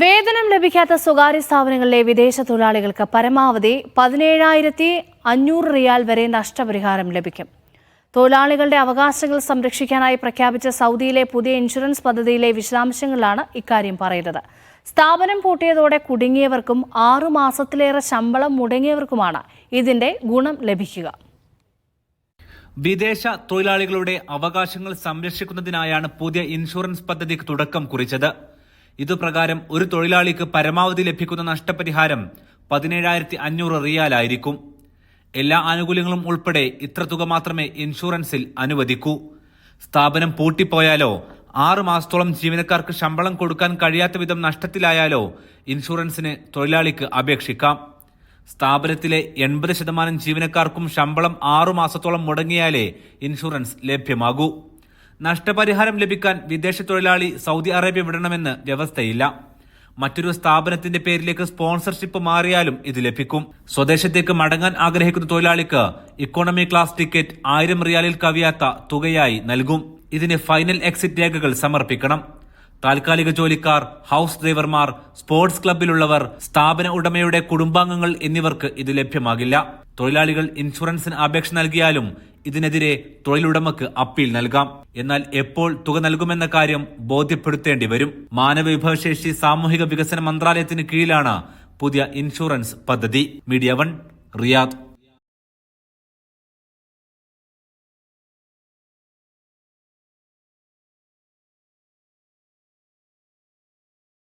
വേതനം ലഭിക്കാത്ത സ്വകാര്യ സ്ഥാപനങ്ങളിലെ വിദേശ തൊഴിലാളികൾക്ക് പരമാവധി പതിനേഴായിരത്തി അഞ്ഞൂറ് റിയാൽ വരെ നഷ്ടപരിഹാരം ലഭിക്കും. തൊഴിലാളികളുടെ അവകാശങ്ങൾ സംരക്ഷിക്കാനായി പ്രഖ്യാപിച്ച സൗദിയിലെ പുതിയ ഇൻഷുറൻസ് പദ്ധതിയിലെ വിശദാംശങ്ങളിലാണ് ഇക്കാര്യം പറയുന്നത്. സ്ഥാപനം പൂട്ടിയതോടെ കുടുങ്ങിയവർക്കും ആറു മാസത്തിലേറെ ശമ്പളം മുടങ്ങിയവർക്കുമാണ് ഇതിന്റെ ഗുണം ലഭിക്കുക. വിദേശ തൊഴിലാളികളുടെ അവകാശങ്ങൾ സംരക്ഷിക്കുന്നതിനായാണ് പുതിയ ഇൻഷുറൻസ് പദ്ധതിക്ക് തുടക്കം കുറിച്ചത്. ഇതുപ്രകാരം ഒരു തൊഴിലാളിക്ക് പരമാവധി ലഭിക്കുന്ന നഷ്ടപരിഹാരം പതിനേഴായിരത്തി അഞ്ഞൂറ് റിയാലായിരിക്കും. എല്ലാ ആനുകൂല്യങ്ങളും ഉൾപ്പെടെ ഇത്ര തുക മാത്രമേ ഇൻഷുറൻസിൽ അനുവദിക്കൂ. സ്ഥാപനം പൂട്ടിപ്പോയാലോ ആറു മാസത്തോളം ജീവനക്കാർക്ക് ശമ്പളം കൊടുക്കാൻ കഴിയാത്ത വിധം നഷ്ടത്തിലായാലോ ഇൻഷുറൻസിന് തൊഴിലാളിക്ക് അപേക്ഷിക്കാം. സ്ഥാപനത്തിലെ എൺപത് ശതമാനം ജീവനക്കാർക്കും ശമ്പളം ആറു മാസത്തോളം മുടങ്ങിയാലേ ഇൻഷുറൻസ് ലഭ്യമാകൂ. നഷ്ടപരിഹാരം ലഭിക്കാൻ വിദേശ തൊഴിലാളി സൗദി അറേബ്യ വിടണമെന്ന് വ്യവസ്ഥയില്ല. മറ്റൊരു സ്ഥാപനത്തിന്റെ പേരിലേക്ക് സ്പോൺസർഷിപ്പ് മാറിയാലും ഇത് ലഭിക്കും. സ്വദേശത്തേക്ക് മടങ്ങാൻ ആഗ്രഹിക്കുന്ന തൊഴിലാളിക്ക് ഇക്കോണമി ക്ലാസ് ടിക്കറ്റ് ആയിരം റിയാലിൽ കവിയാത്ത തുകയായി നൽകും. ഇതിന് ഫൈനൽ എക്സിറ്റ് രേഖകൾ സമർപ്പിക്കണം. താൽക്കാലിക ജോലിക്കാർ ഹൌസ് ഡ്രൈവർമാർ സ്പോർട്സ് ക്ലബിലുള്ളവർ സ്ഥാപന ഉടമയുടെ കുടുംബാംഗങ്ങൾ എന്നിവർക്ക് ഇത് ലഭ്യമാകില്ല. തൊഴിലാളികൾ ഇൻഷുറൻസിന് അപേക്ഷ നൽകിയാലും ഇതിനെതിരെ തൊഴിലുടമക്ക് അപ്പീൽ നൽകാം. എന്നാൽ എപ്പോൾ തുക നൽകുമെന്ന കാര്യം ബോധ്യപ്പെടുത്തേണ്ടി വരും. മാനവ വിഭവശേഷി സാമൂഹിക വികസന മന്ത്രാലയത്തിന് കീഴിലാണ് പുതിയ ഇൻഷുറൻസ് പദ്ധതി. Media One Riyadh.